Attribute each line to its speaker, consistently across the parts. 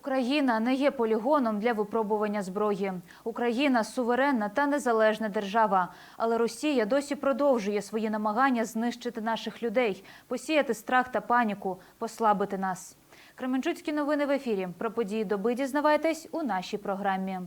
Speaker 1: Україна не є полігоном для випробування зброї. Україна суверенна та незалежна держава. Але Росія досі продовжує свої намагання знищити наших людей, посіяти страх та паніку, послабити нас. Кременчуцькі новини в ефірі. Про події доби дізнавайтесь у нашій програмі.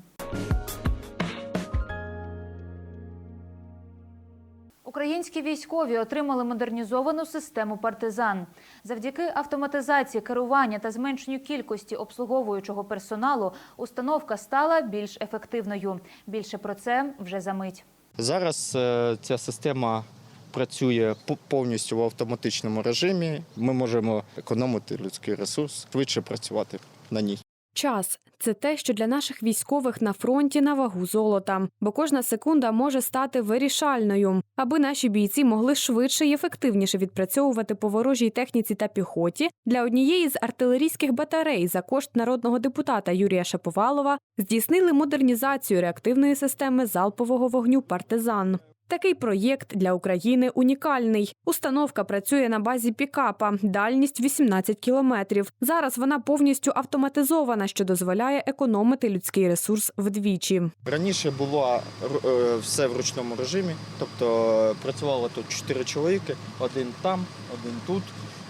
Speaker 1: Українські військові отримали модернізовану систему партизан. Завдяки автоматизації керування та зменшенню кількості обслуговуючого персоналу установка стала більш ефективною. Більше про це вже за мить.
Speaker 2: Зараз е, ця система працює по- повністю в автоматичному режимі. Ми можемо економити людський ресурс, швидше працювати на ній.
Speaker 3: Час це те, що для наших військових на фронті на вагу золота, бо кожна секунда може стати вирішальною, аби наші бійці могли швидше і ефективніше відпрацьовувати по ворожій техніці та піхоті. Для однієї з артилерійських батарей за кошт народного депутата Юрія Шаповалова здійснили модернізацію реактивної системи залпового вогню партизан. Такий проєкт для України унікальний. Установка працює на базі пікапа, дальність 18 кілометрів. Зараз вона повністю автоматизована, що дозволяє економити людський ресурс вдвічі.
Speaker 2: Раніше було е, все в ручному режимі, тобто е, працювало тут чотири чоловіки: один там, один тут,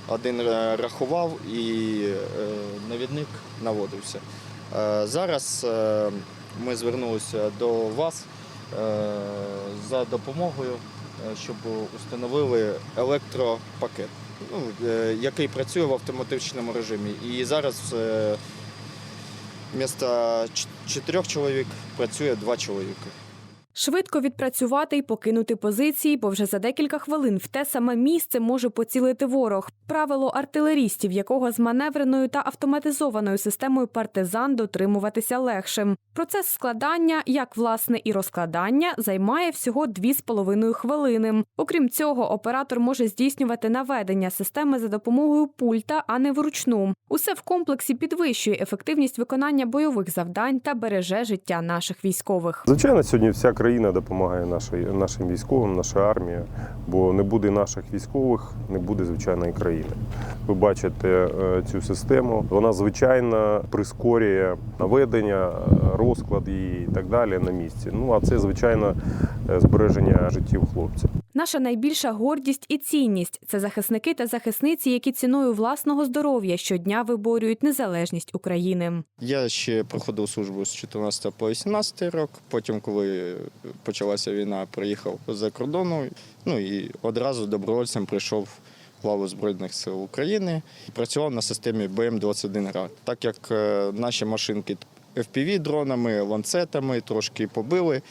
Speaker 2: один е, рахував і навідник наводився. Зараз ми звернулися до вас за допомогою, е, щоб установили електропакет, ну, е, який працює в автоматичному режимі. І зараз е, вмісто чотирьох чоловік працює два чоловіки.
Speaker 3: Швидко відпрацювати і покинути позиції, бо вже за декілька хвилин в те саме місце може поцілити ворог. Правило артилерістів, якого з маневреною та автоматизованою системою партизан дотримуватися легшим. Процес складання, як власне і розкладання, займає всього 2,5 хвилини. Окрім цього, оператор може здійснювати наведення системи за допомогою пульта, а не вручну. Усе в комплексі підвищує ефективність виконання бойових завдань та береже життя наших військових.
Speaker 4: Звичайно, сьогодні вся країна допомагає нашій, нашим військовим, наша армія, бо не буде наших військових, не буде звичайної країни. Ви бачите е, цю систему. Вона звичайно прискорює наведення, е, розклад її і так далі на місці. Ну а це звичайно е, збереження життів хлопців.
Speaker 3: Наша найбільша гордість і цінність це захисники та захисниці, які ціною власного здоров'я щодня виборюють незалежність України.
Speaker 2: Я ще проходив службу з 14 по 18 рок. Потім, коли почалася війна, приїхав за кордону. Ну і одразу добровольцем прийшов в лаву Збройних сил України. і Працював на системі БМ-21 ГРАД. Так як е, наші машинки FPV-дронами, ланцетами трошки побили,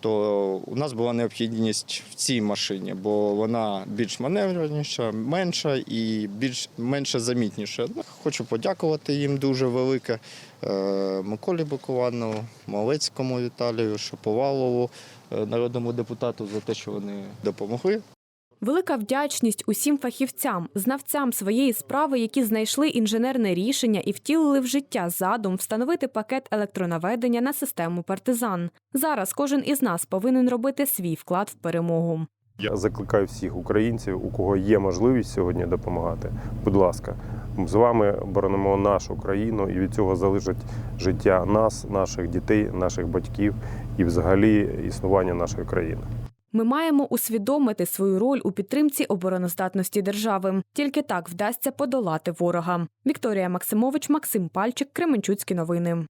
Speaker 2: то у нас була необхідність в цій машині, бо вона більш маневреніша, менша і більш менше замітніша. Ну, Хочу подякувати їм дуже велике. Е, Миколі Бакувану, Малецькому Віталію, Шаповалову, е, народному депутату за те, що вони допомогли.
Speaker 3: Велика вдячність усім фахівцям, знавцям своєї справи, які знайшли інженерне рішення і втілили в життя задум встановити пакет електронаведення на систему партизан. Зараз кожен із нас повинен робити свій вклад в перемогу.
Speaker 4: Я закликаю всіх українців, у кого є можливість сьогодні допомагати. Будь ласка, з вами боронимо нашу країну, і від цього залежить життя нас, наших дітей, наших батьків і взагалі існування нашої країни.
Speaker 3: Ми маємо усвідомити свою роль у підтримці обороноздатності держави. Тільки так вдасться подолати ворога. Вікторія Максимович, Максим Пальчик, Кременчуцькі новини.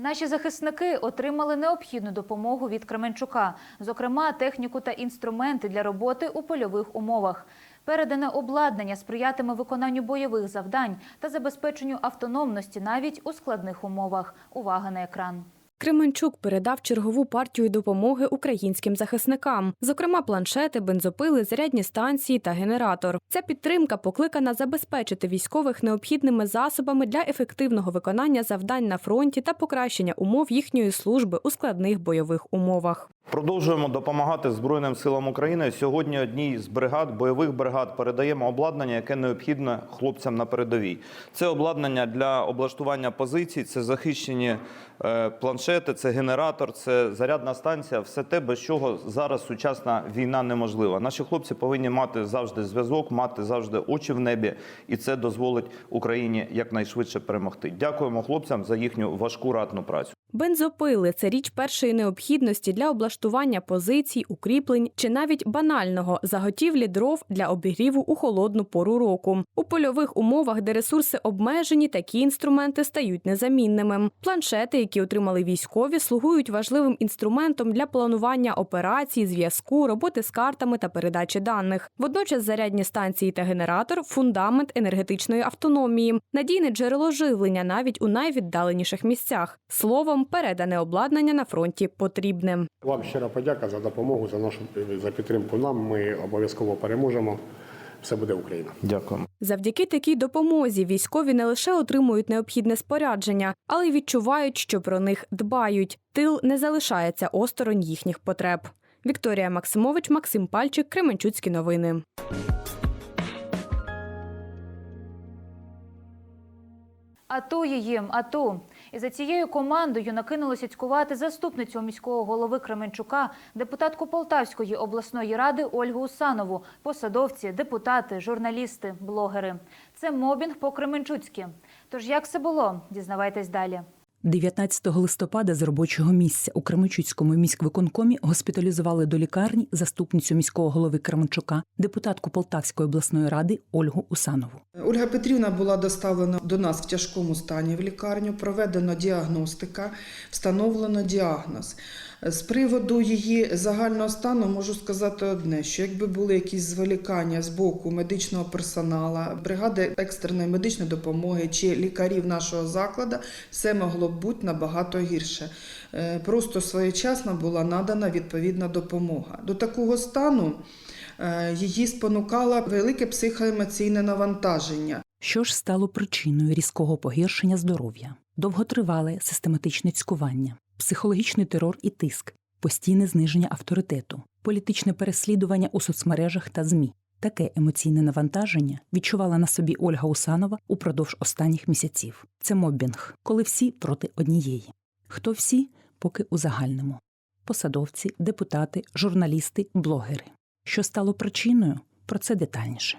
Speaker 1: Наші захисники отримали необхідну допомогу від Кременчука, зокрема техніку та інструменти для роботи у польових умовах. Передане обладнання сприятиме виконанню бойових завдань та забезпеченню автономності навіть у складних умовах. Увага на екран.
Speaker 3: Кременчук передав чергову партію допомоги українським захисникам, зокрема планшети, бензопили, зарядні станції та генератор. Ця підтримка покликана забезпечити військових необхідними засобами для ефективного виконання завдань на фронті та покращення умов їхньої служби у складних бойових умовах.
Speaker 5: Продовжуємо допомагати Збройним силам України. Сьогодні одній з бригад, бойових бригад, передаємо обладнання, яке необхідне хлопцям на передовій. Це обладнання для облаштування позицій, це захищені е, планшети, це генератор, це зарядна станція. Все те, без чого зараз сучасна війна неможлива. Наші хлопці повинні мати завжди зв'язок, мати завжди очі в небі, і це дозволить Україні якнайшвидше перемогти. Дякуємо хлопцям за їхню важку ратну працю.
Speaker 3: Бензопили це річ першої необхідності для облаштування позицій, укріплень чи навіть банального заготівлі дров для обігріву у холодну пору року. У польових умовах, де ресурси обмежені, такі інструменти стають незамінними. Планшети, які отримали військові, слугують важливим інструментом для планування операцій, зв'язку, роботи з картами та передачі даних. Водночас зарядні станції та генератор фундамент енергетичної автономії, надійне джерело живлення навіть у найвіддаленіших місцях. Словом, передане обладнання на фронті потрібне.
Speaker 6: Вам щира подяка за допомогу, за нашу за підтримку нам. Ми обов'язково переможемо. Все буде Україна.
Speaker 5: Дякуємо.
Speaker 3: Завдяки такій допомозі військові не лише отримують необхідне спорядження, але й відчувають, що про них дбають. Тил не залишається осторонь їхніх потреб. Вікторія Максимович, Максим Пальчик, Кременчуцькі новини.
Speaker 1: АТО її, ату. І за цією командою накинулося цькувати заступницю міського голови Кременчука, депутатку Полтавської обласної ради Ольгу Усанову, посадовці, депутати, журналісти, блогери. Це мобінг по Кременчуцьки. Тож як це було? Дізнавайтесь далі.
Speaker 7: 19 листопада з робочого місця у Кременчуцькому міськвиконкомі госпіталізували до лікарні заступницю міського голови Кременчука, депутатку Полтавської обласної ради Ольгу Усанову.
Speaker 8: Ольга Петрівна була доставлена до нас в тяжкому стані в лікарню, проведена діагностика, встановлено діагноз. З приводу її загального стану можу сказати одне: що якби були якісь зволікання з боку медичного персоналу, бригади екстреної медичної допомоги чи лікарів нашого закладу, все могло б бути набагато гірше. Е, Просто своєчасно була надана відповідна допомога. До такого стану е, її спонукало велике психоемоційне навантаження.
Speaker 7: Що ж стало причиною різкого погіршення здоров'я? Довготривале систематичне цькування, психологічний терор і тиск, постійне зниження авторитету, політичне переслідування у соцмережах та ЗМІ. Таке емоційне навантаження відчувала на собі Ольга Усанова упродовж останніх місяців. Це мобінг, коли всі проти однієї. Хто всі, поки у загальному посадовці, депутати, журналісти, блогери. Що стало причиною? Про це детальніше.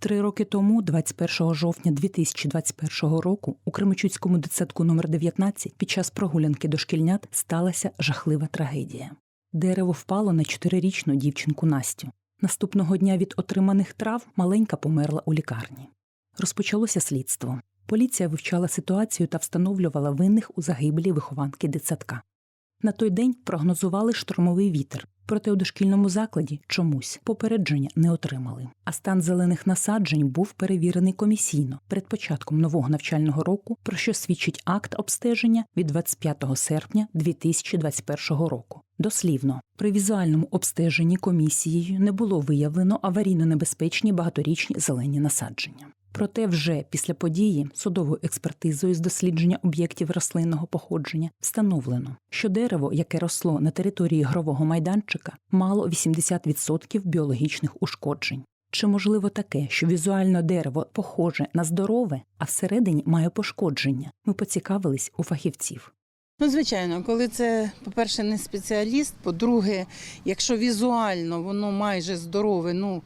Speaker 7: Три роки тому, 21 жовтня 2021 року, у Кременчуцькому дитсадку номер 19 під час прогулянки дошкільнят сталася жахлива трагедія. Дерево впало на чотирирічну дівчинку Настю. Наступного дня від отриманих трав маленька померла у лікарні. Розпочалося слідство. Поліція вивчала ситуацію та встановлювала винних у загибелі вихованки дитсадка. На той день прогнозували штормовий вітер, проте у дошкільному закладі чомусь попередження не отримали. А стан зелених насаджень був перевірений комісійно перед початком нового навчального року, про що свідчить акт обстеження від 25 серпня 2021 року. Дослівно, при візуальному обстеженні комісією не було виявлено аварійно небезпечні багаторічні зелені насадження. Проте вже після події судовою експертизою з дослідження об'єктів рослинного походження встановлено, що дерево, яке росло на території грового майданчика, мало 80% біологічних ушкоджень. Чи можливо таке, що візуально дерево похоже на здорове, а всередині має пошкодження? Ми поцікавились у фахівців.
Speaker 9: Ну, звичайно, коли це, по-перше, не спеціаліст, по-друге, якщо візуально воно майже здорове, ну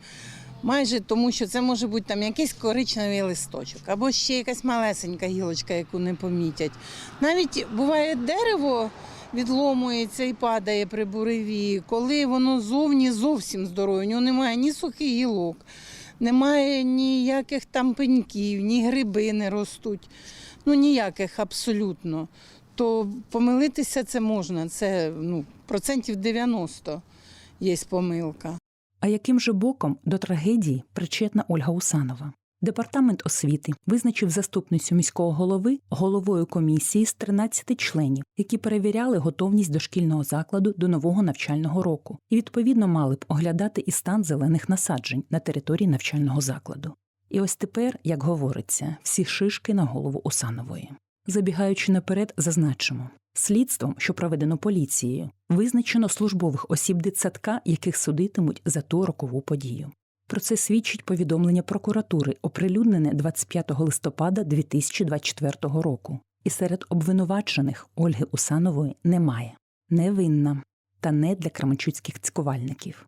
Speaker 9: майже тому, що це може бути там якийсь коричневий листочок, або ще якась малесенька гілочка, яку не помітять. Навіть буває дерево. Відломується і падає при буреві, коли воно зовні зовсім здорове. У нього немає ні сухих гілок, немає ніяких там пеньків, ні гриби не ростуть. Ну ніяких абсолютно то помилитися це можна. Це ну, процентів 90 є помилка.
Speaker 7: А яким же боком до трагедії причетна Ольга Усанова? Департамент освіти визначив заступницю міського голови головою комісії з 13 членів, які перевіряли готовність дошкільного закладу до нового навчального року, і відповідно мали б оглядати і стан зелених насаджень на території навчального закладу. І ось тепер, як говориться, всі шишки на голову Усанової. Забігаючи наперед, зазначимо, Слідством, що проведено поліцією, визначено службових осіб дитсадка, яких судитимуть за ту рокову подію. Про це свідчить повідомлення прокуратури, оприлюднене 25 листопада 2024 року. І серед обвинувачених Ольги Усанової немає. Невинна та не для кременчуцьких цькувальників.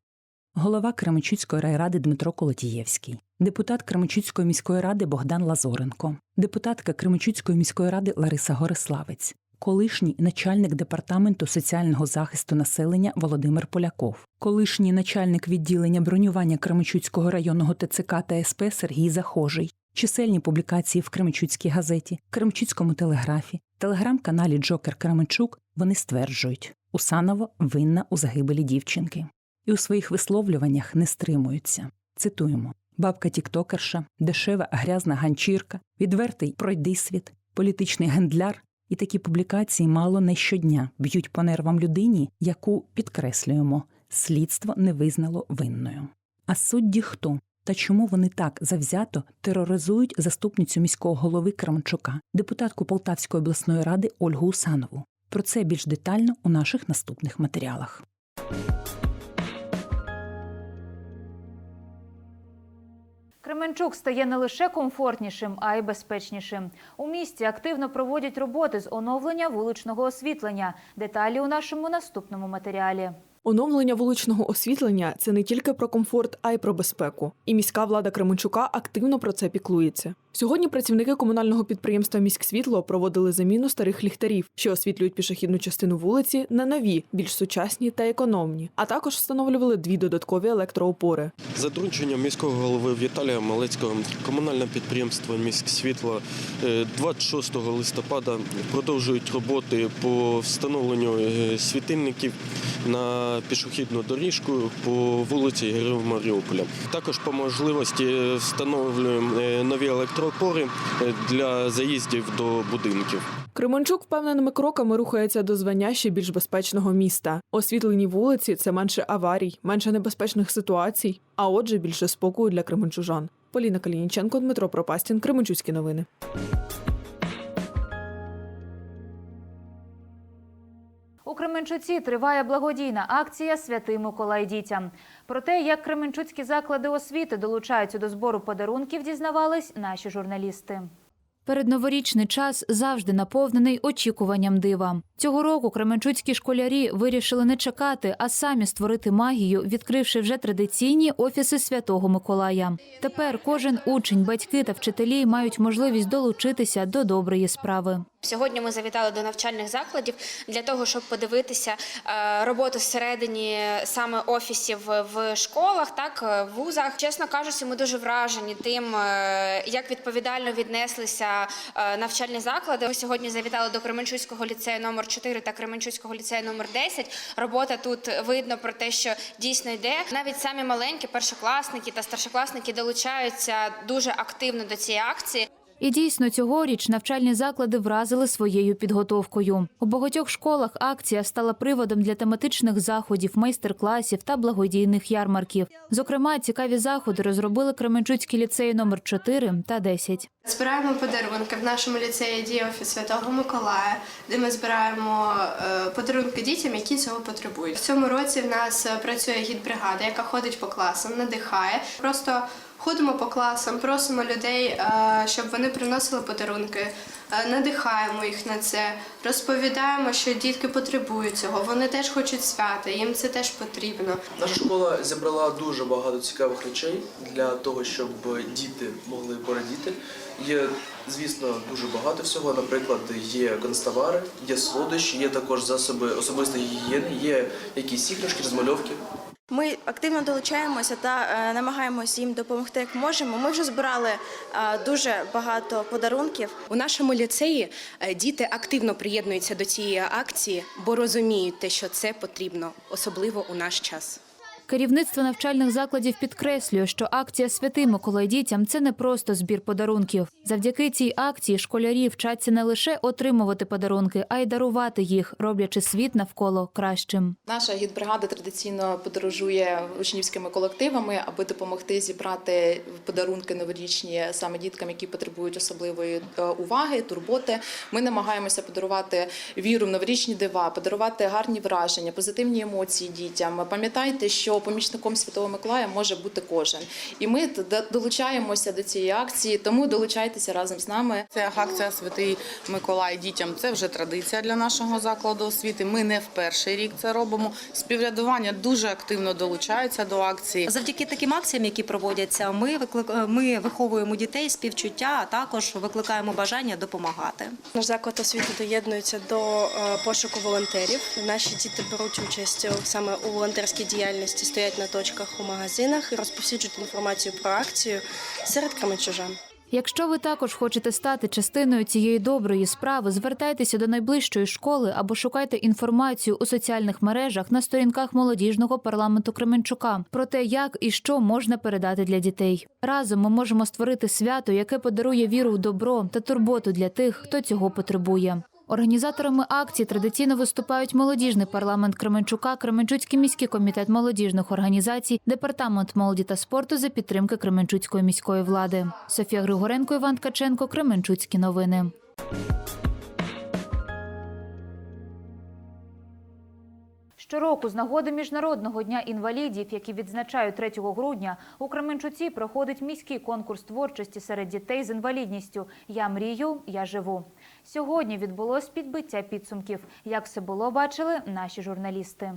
Speaker 7: Голова Кременчуцької райради Дмитро Колотієвський, депутат Кременчуцької міської ради Богдан Лазоренко, депутатка Кременчуцької міської ради Лариса Гориславець, колишній начальник департаменту соціального захисту населення Володимир Поляков, колишній начальник відділення бронювання Кременчуцького районного ТЦК та СП Сергій Захожий, чисельні публікації в Кременчуцькій газеті, Кременчуцькому телеграфі, телеграм-каналі Джокер Кременчук вони стверджують, Усанова винна у загибелі дівчинки. І у своїх висловлюваннях не стримуються. Цитуємо: бабка тіктокерша, дешева грязна ганчірка, відвертий пройдисвіт, політичний гендляр. І такі публікації мало не щодня б'ють по нервам людині, яку підкреслюємо, слідство не визнало винною. А судді хто? Та чому вони так завзято тероризують заступницю міського голови Крамчука, депутатку Полтавської обласної ради Ольгу Усанову? Про це більш детально у наших наступних матеріалах.
Speaker 1: Кременчук стає не лише комфортнішим, а й безпечнішим. У місті активно проводять роботи з оновлення вуличного освітлення. Деталі у нашому наступному матеріалі.
Speaker 10: Оновлення вуличного освітлення це не тільки про комфорт, а й про безпеку. І міська влада Кременчука активно про це піклується. Сьогодні працівники комунального підприємства Міськсвітло проводили заміну старих ліхтарів, що освітлюють пішохідну частину вулиці на нові, більш сучасні та економні. А також встановлювали дві додаткові електроопори.
Speaker 11: За дорученням міського голови Віталія Малецького комунальне підприємство «Міськсвітло» е, 26 листопада продовжують роботи по встановленню е, світильників на пішохідну доріжку по вулиці Героїв Маріуполя. Також по можливості е, встановлюємо е, нові електроопори е, для заїздів до будинків.
Speaker 10: Кременчук впевненими кроками рухається до звання ще більш безпечного міста. Освітлені вулиці це менше аварій, менше небезпечних ситуацій, а отже, більше спокою для кременчужан. Поліна Калініченко, Дмитро Пропастін, Кременчуцькі новини.
Speaker 1: У Кременчуці триває благодійна акція Святий Миколай дітям. Про те, як кременчуцькі заклади освіти долучаються до збору подарунків, дізнавались наші журналісти. Передноворічний час завжди наповнений очікуванням дива. Цього року кременчуцькі школярі вирішили не чекати, а самі створити магію, відкривши вже традиційні офіси Святого Миколая. Тепер кожен учень, батьки та вчителі мають можливість долучитися до доброї справи.
Speaker 12: Сьогодні ми завітали до навчальних закладів для того, щоб подивитися е, роботу всередині саме офісів в школах, так е, в вузах. Чесно кажучи, ми дуже вражені тим, е, як відповідально віднеслися навчальні заклади. Ми сьогодні завітали до Кременчуцького ліцею номер 4 та Кременчуцького ліцею номер 10. Робота тут видно про те, що дійсно йде. Навіть самі маленькі першокласники та старшокласники долучаються дуже активно до цієї акції.
Speaker 1: І дійсно цьогоріч навчальні заклади вразили своєю підготовкою. У багатьох школах акція стала приводом для тематичних заходів, майстер-класів та благодійних ярмарків. Зокрема, цікаві заходи розробили Кременчуцькі ліцеї номер 4 та 10.
Speaker 13: Збираємо подарунки. В нашому ліцеї діє офіс Святого Миколая, де ми збираємо е, подарунки дітям, які цього потребують. В цьому році в нас е, працює гідбригада, яка ходить по класам, надихає. Просто ходимо по класам, просимо людей, е, щоб вони приносили подарунки, е, надихаємо їх на це, розповідаємо, що дітки потребують цього. Вони теж хочуть свята, їм це теж потрібно.
Speaker 14: Наша школа зібрала дуже багато цікавих речей для того, щоб діти могли порадіти. Є, звісно, дуже багато всього. Наприклад, є констовари, є солодощі, є також засоби особистої гігієни, є якісь іграшки, розмальовки.
Speaker 15: Ми активно долучаємося та е, намагаємося їм допомогти як можемо. Ми вже збирали е, дуже багато подарунків.
Speaker 16: У нашому ліцеї е, діти активно приєднуються до цієї акції, бо розуміють те, що це потрібно, особливо у наш час.
Speaker 1: Керівництво навчальних закладів підкреслює, що акція Святий Миколай дітям це не просто збір подарунків. Завдяки цій акції школярі вчаться не лише отримувати подарунки, а й дарувати їх, роблячи світ навколо кращим.
Speaker 17: Наша гідбригада традиційно подорожує учнівськими колективами, аби допомогти зібрати подарунки новорічні саме діткам, які потребують особливої е, уваги, турботи. Ми намагаємося подарувати віру в новорічні дива, подарувати гарні враження, позитивні емоції дітям. Пам'ятайте, що помічником Святого Миколая може бути кожен, і ми долучаємося до цієї акції, тому долучайтеся разом з нами.
Speaker 18: Це акція Святий Миколай дітям. Це вже традиція для нашого закладу освіти. Ми не в перший рік це робимо. Співрядування дуже активно долучається до акції.
Speaker 19: Завдяки таким акціям, які проводяться, ми виклик... ми виховуємо дітей співчуття, а також викликаємо бажання допомагати.
Speaker 13: Наш заклад освіти доєднується до е, пошуку волонтерів. Наші діти беруть участь саме у волонтерській діяльності, стоять на точках у магазинах і розповсюджують інформацію про акцію серед кременчужан.
Speaker 1: Якщо ви також хочете стати частиною цієї доброї справи, звертайтеся до найближчої школи або шукайте інформацію у соціальних мережах на сторінках молодіжного парламенту Кременчука про те, як і що можна передати для дітей. Разом ми можемо створити свято, яке подарує віру в добро та турботу для тих, хто цього потребує. Організаторами акції традиційно виступають молодіжний парламент Кременчука, Кременчуцький міський комітет молодіжних організацій, департамент молоді та спорту за підтримки Кременчуцької міської влади. Софія Григоренко, Іван Ткаченко, Кременчуцькі новини. Щороку з нагоди Міжнародного дня інвалідів, які відзначають 3 грудня, у Кременчуці проходить міський конкурс творчості серед дітей з інвалідністю Я мрію, я живу. Сьогодні відбулось підбиття підсумків. Як все було, бачили наші журналісти.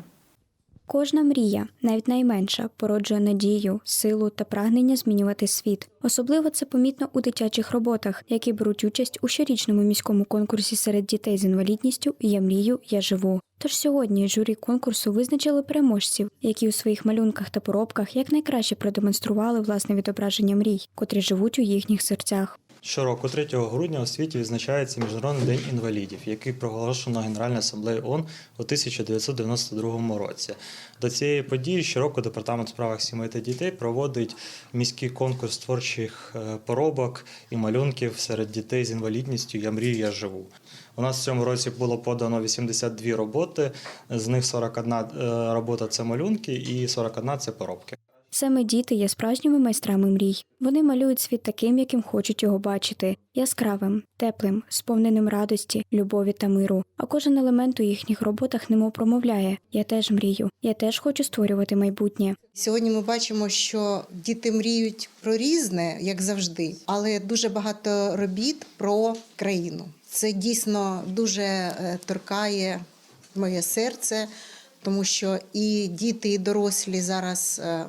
Speaker 20: Кожна мрія, навіть найменша, породжує надію, силу та прагнення змінювати світ. Особливо це помітно у дитячих роботах, які беруть участь у щорічному міському конкурсі серед дітей з інвалідністю Я мрію, я живу. Тож сьогодні журі конкурсу визначили переможців, які у своїх малюнках та поробках якнайкраще продемонстрували власне відображення мрій, котрі живуть у їхніх серцях.
Speaker 21: Щороку, 3 грудня, у світі відзначається Міжнародний день інвалідів, який проголошено Генеральною асамблеєю ООН у 1992 році. До цієї події щороку департамент справах сімей та дітей проводить міський конкурс творчих е, поробок і малюнків серед дітей з інвалідністю Я мрію, я живу. У нас в цьому році було подано 82 роботи, з них 41 е, робота це малюнки і 41 це поробки.
Speaker 20: Саме діти є справжніми майстрами мрій. Вони малюють світ таким, яким хочуть його бачити яскравим, теплим, сповненим радості, любові та миру. А кожен елемент у їхніх роботах немов промовляє: Я теж мрію, я теж хочу створювати майбутнє.
Speaker 22: Сьогодні ми бачимо, що діти мріють про різне, як завжди, але дуже багато робіт про країну. Це дійсно дуже е, торкає моє серце, тому що і діти, і дорослі зараз е,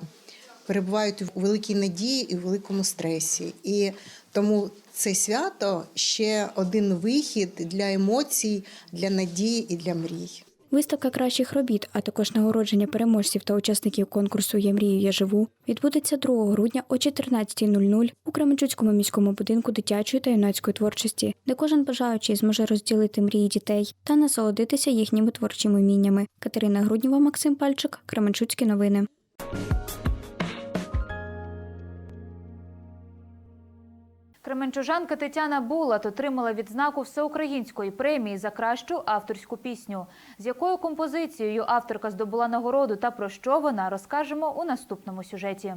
Speaker 22: перебувають у великій надії і в великому стресі. І тому це свято ще один вихід для емоцій, для надії і для мрій.
Speaker 20: Виставка кращих робіт, а також нагородження переможців та учасників конкурсу Я мрію, я живу відбудеться 2 грудня о 14.00 у Кременчуцькому міському будинку дитячої та юнацької творчості, де кожен бажаючий зможе розділити мрії дітей та насолодитися їхніми творчими вміннями. Катерина Груднєва, Максим Пальчик, Кременчуцькі новини.
Speaker 1: Кременчужанка Тетяна Булат отримала відзнаку всеукраїнської премії за кращу авторську пісню. З якою композицією авторка здобула нагороду та про що вона розкажемо у наступному сюжеті.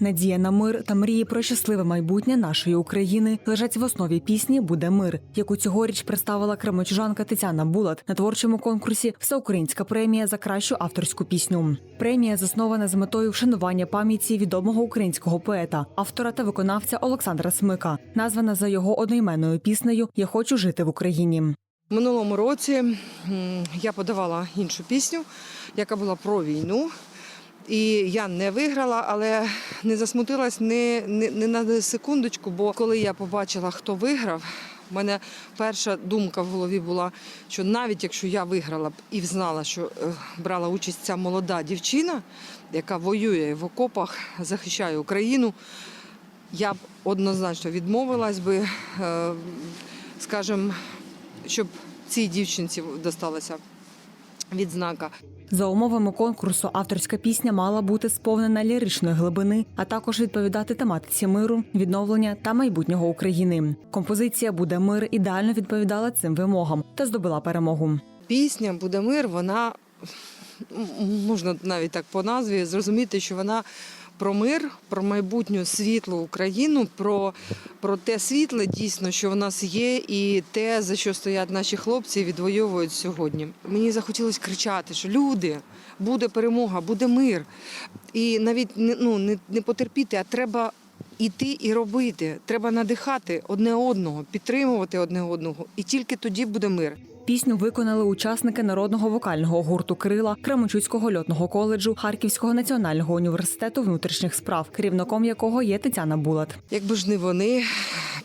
Speaker 23: Надія на мир та мрії про щасливе майбутнє нашої України лежать в основі пісні Буде мир, яку цьогоріч представила кременчужанка Тетяна Булат на творчому конкурсі Всеукраїнська премія за кращу авторську пісню. Премія заснована з метою вшанування пам'яті відомого українського поета, автора та виконавця Олександра Смика, названа за його одноіменною піснею Я хочу жити в Україні.
Speaker 24: Минулому році я подавала іншу пісню, яка була про війну. І я не виграла, але не засмутилась ні, ні, ні на секундочку, бо коли я побачила, хто виграв, в мене перша думка в голові була, що навіть якщо я виграла б і знала, що е, брала участь ця молода дівчина, яка воює в окопах, захищає Україну, я б однозначно відмовилась би, е, скажімо, щоб цій дівчинці досталася відзнака.
Speaker 23: За умовами конкурсу авторська пісня мала бути сповнена ліричної глибини, а також відповідати тематиці миру, відновлення та майбутнього України. Композиція Буде мир ідеально відповідала цим вимогам та здобула перемогу.
Speaker 24: Пісня Буде мир, вона можна навіть так по назві зрозуміти, що вона про мир, про майбутню світлу Україну, про, про те світле дійсно, що в нас є, і те, за що стоять наші хлопці відвоюють сьогодні. Мені захотілося кричати, що люди, буде перемога, буде мир. І навіть ну, не, не потерпіти, а треба. Іти і робити, треба надихати одне одного, підтримувати одне одного, і тільки тоді буде мир.
Speaker 23: Пісню виконали учасники народного вокального гурту Крила Кременчуцького льотного коледжу Харківського національного університету внутрішніх справ, керівником якого є Тетяна Булат.
Speaker 24: Якби ж не вони,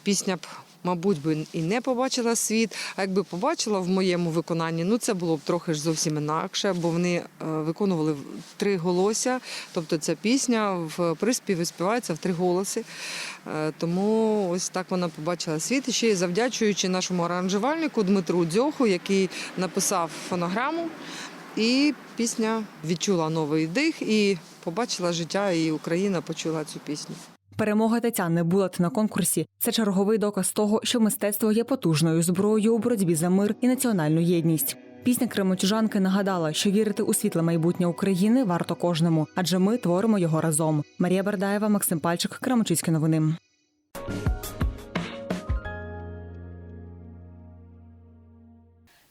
Speaker 24: пісня б, мабуть, би і не побачила світ. А якби побачила в моєму виконанні, ну це було б трохи ж зовсім інакше, бо вони е, виконували три голося. Тобто ця пісня в приспіві співається в три голоси. Е, Тому ось так вона побачила світ. І ще й завдячуючи нашому аранжувальнику Дмитру Дзьоху, який написав фонограму. І пісня відчула новий дих і побачила життя, і Україна почула цю пісню.
Speaker 23: Перемога Тетяни Булат на конкурсі це черговий доказ того, що мистецтво є потужною зброєю у боротьбі за мир і національну єдність. Пісня Кременчужанки нагадала, що вірити у світле майбутнє України варто кожному, адже ми творимо його разом. Марія Бердаєва, Максим Пальчик, Кременчуцькі новини.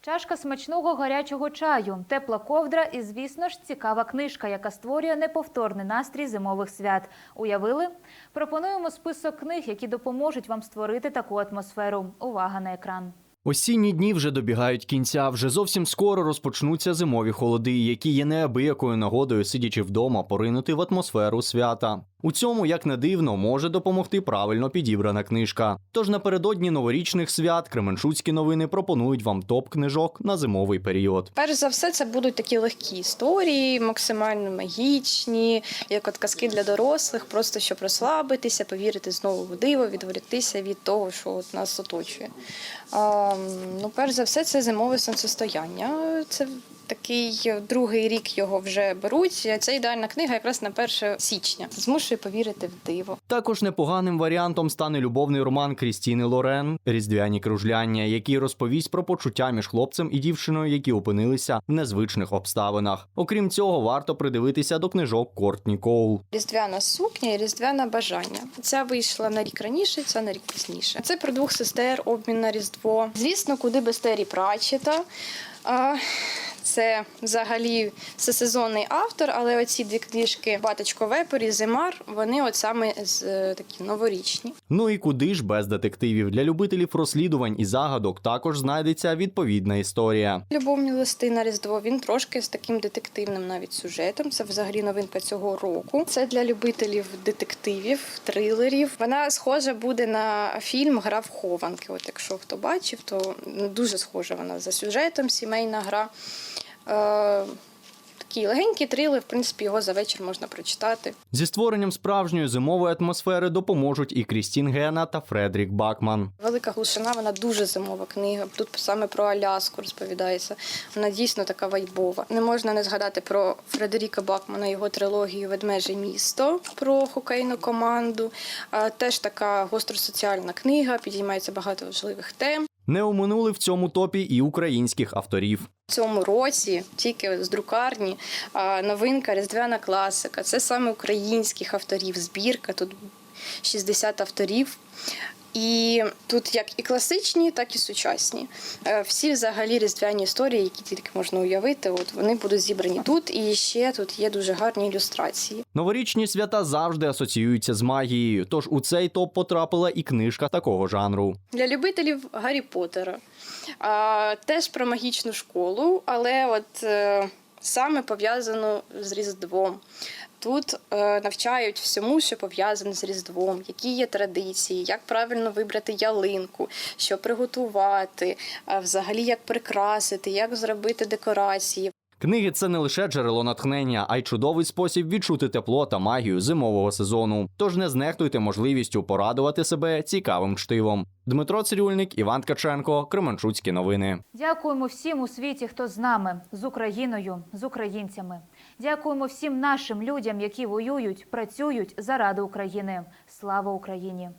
Speaker 1: Чашка смачного гарячого чаю, тепла ковдра і, звісно ж, цікава книжка, яка створює неповторний настрій зимових свят. Уявили? Пропонуємо список книг, які допоможуть вам створити таку атмосферу. Увага на екран.
Speaker 25: Осінні дні вже добігають кінця. Вже зовсім скоро розпочнуться зимові холоди, які є неабиякою нагодою, сидячи вдома, поринути в атмосферу свята. У цьому, як не дивно, може допомогти правильно підібрана книжка. Тож напередодні новорічних свят Кременчуцькі новини пропонують вам топ книжок на зимовий період.
Speaker 26: Перш за все, це будуть такі легкі історії, максимально магічні, як от казки для дорослих, просто щоб розслабитися, повірити знову в диво, відволіктися від того, що от нас оточує. А, ну, перш за все, це зимове сонцестояння. Це такий другий рік його вже беруть. Це ідеальна книга якраз на 1 січня. Змушує повірити в диво.
Speaker 25: Також непоганим варіантом стане любовний роман Крістіни Лорен Різдвяні кружляння, який розповість про почуття між хлопцем і дівчиною, які опинилися в незвичних обставинах. Окрім цього, варто придивитися до книжок Кортні Коул.
Speaker 26: Різдвяна сукня і різдвяне бажання. Ця вийшла на рік раніше, ця на рік пізніше. Це про двох сестер, обмін на різдво. Звісно, куди без Тері Пратчета. А, Це взагалі всесезонний автор, але оці дві книжки Батечко Вепер і Зимар, вони от саме з е, такі новорічні.
Speaker 25: Ну і куди ж без детективів для любителів розслідувань і загадок також знайдеться відповідна історія.
Speaker 26: Любовні листи на Різдво. Він трошки з таким детективним навіть сюжетом. Це взагалі новинка цього року. Це для любителів детективів, трилерів. Вона схожа буде на фільм Гра в хованки. От якщо хто бачив, то ну, дуже схожа вона за сюжетом, сімейна гра. Е, Такий легенький трилер, в принципі, його за вечір можна прочитати.
Speaker 25: Зі створенням справжньої зимової атмосфери допоможуть і Крістін Гена та Фредрік Бакман.
Speaker 26: Велика глушина, вона дуже зимова книга. Тут саме про Аляску розповідається. Вона дійсно така вайбова. Не можна не згадати про Фредеріка Бакмана, його трилогію Ведмеже місто про хокейну команду. Теж така гостросоціальна книга, підіймається багато важливих тем.
Speaker 25: Не оминули в цьому топі і українських авторів.
Speaker 26: Цьому році тільки з друкарні новинка Різдвяна класика. Це саме українських авторів. Збірка тут 60 авторів. І тут як і класичні, так і сучасні. Е, Всі взагалі різдвяні історії, які тільки можна уявити, от вони будуть зібрані тут. І ще тут є дуже гарні ілюстрації.
Speaker 25: Новорічні свята завжди асоціюються з магією, тож у цей топ потрапила і книжка такого жанру.
Speaker 26: Для любителів Гаррі Поттера. А, теж про магічну школу, але от е, саме пов'язано з Різдвом. Тут е, навчають всьому, що пов'язане з Різдвом, які є традиції, як правильно вибрати ялинку, що приготувати, а взагалі як прикрасити, як зробити декорації.
Speaker 25: Книги це не лише джерело натхнення, а й чудовий спосіб відчути тепло та магію зимового сезону. Тож не знехтуйте можливістю порадувати себе цікавим чтивом. Дмитро Цирюльник, Іван Ткаченко, Кременчуцькі новини.
Speaker 1: Дякуємо всім у світі, хто з нами, з Україною, з українцями. Дякуємо всім нашим людям, які воюють, працюють заради України. Слава Україні!